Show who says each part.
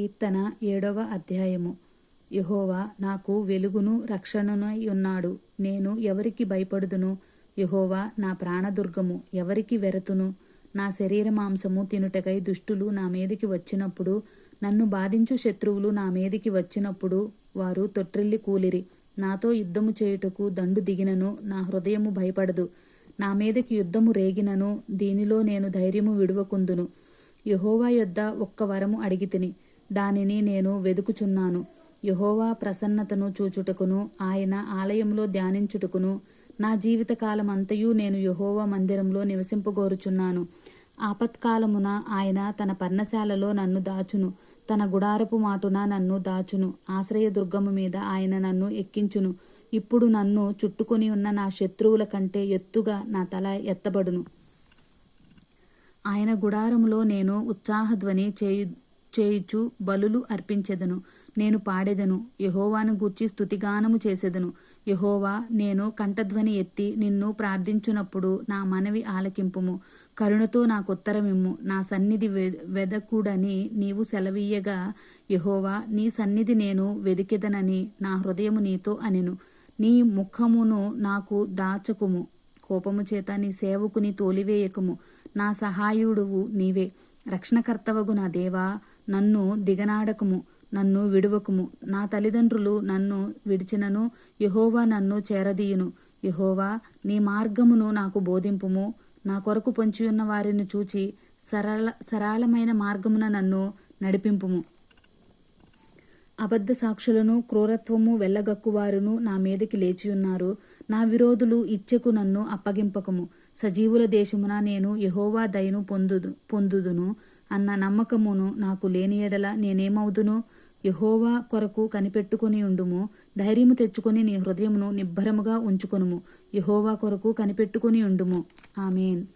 Speaker 1: కీర్తన ఏడవ అధ్యాయము. యహోవా నాకు వెలుగును రక్షణనై ఉన్నాడు నేను ఎవరికి భయపడుదును? యహోవా నా ప్రాణదుర్గము ఎవరికి వెరతును? నా శరీర మాంసము తినుటకై దుష్టులు నా మీదికి వచ్చినప్పుడు నన్ను బాధించు శత్రువులు నా మీదికి వచ్చినప్పుడు వారు తొట్టిల్లి కూలిరి. నాతో యుద్ధము చేయుటకు దండు దిగినను నా హృదయము భయపడదు. నా మీదకి యుద్ధము రేగినను దీనిలో నేను ధైర్యము విడువకుందును. యహోవా యొద్ద ఒక్క వరము అడిగితిని. దానిని నేను వెదుకుచున్నాను. యహోవా ప్రసన్నతను చూచుటకును ఆయన ఆలయంలో ధ్యానించుటకును నా జీవితకాలమంతయు నేను యహోవా మందిరంలో నివసింపగోరుచున్నాను. ఆపత్కాలమున ఆయన తన పర్ణశాలలో నన్ను దాచును తన గుడారపు మాటున నన్ను దాచును ఆశ్రయదుర్గము మీద ఆయన నన్ను ఎక్కించును. ఇప్పుడు నన్ను చుట్టుకొని ఉన్న నా శత్రువుల కంటే ఎత్తుగా నా తల ఎత్తబడును. ఆయన గుడారములో నేను ఉత్సాహధ్వని చేయు చేయుచు బలులు అర్పించెదను. నేను పాడెదను. యహోవాను గూర్చి స్థుతిగానము చేసెదను. యహోవా నేను కంఠధ్వని ఎత్తి నిన్ను ప్రార్థించునప్పుడు నా మనవి ఆలకింపుము. కరుణతో నాకుత్తరమిమ్ము. నా సన్నిధి వె వెదకుడని నీవు సెలవీయగా. యహోవా నీ సన్నిధి నేను వెదికెదనని నా హృదయము నీతో అనెను. నీ ముఖమును నాకు దాచకుము. కోపము చేత నీ సేవకుని తోలివేయకము. నా సహాయుడువు నీవే. రక్షణకర్తవగు నా దేవా నన్ను దిగనాడకము నన్ను విడువకుము. నా తల్లిదండ్రులు నన్ను విడిచినను యహోవా నన్ను చేరదీయును. యహోవా నీ మార్గమును నాకు బోధింపుము. నా కొరకు పొంచియున్న వారిని చూచి సరళ సరళమైన మార్గమున నన్ను నడిపింపుము. అబద్ధ సాక్షులను క్రూరత్వము వెళ్ళగక్కువారును నా మీదకి లేచియున్నారు నా విరోధులు ఇచ్చెకు నన్ను అప్పగింపకము. సజీవుల దేశమున నేను యహోవా దయను పొందుదు పొందుదును అన్న నమ్మకమును నాకు లేని ఎడల నేనేమవుదును? యహోవా కొరకు కనిపెట్టుకొని ఉండుము. ధైర్యము తెచ్చుకొని నీ హృదయమును నిబ్బరముగా ఉంచుకొనుము. యహోవా కొరకు కనిపెట్టుకొని ఉండుము. ఆమెన్.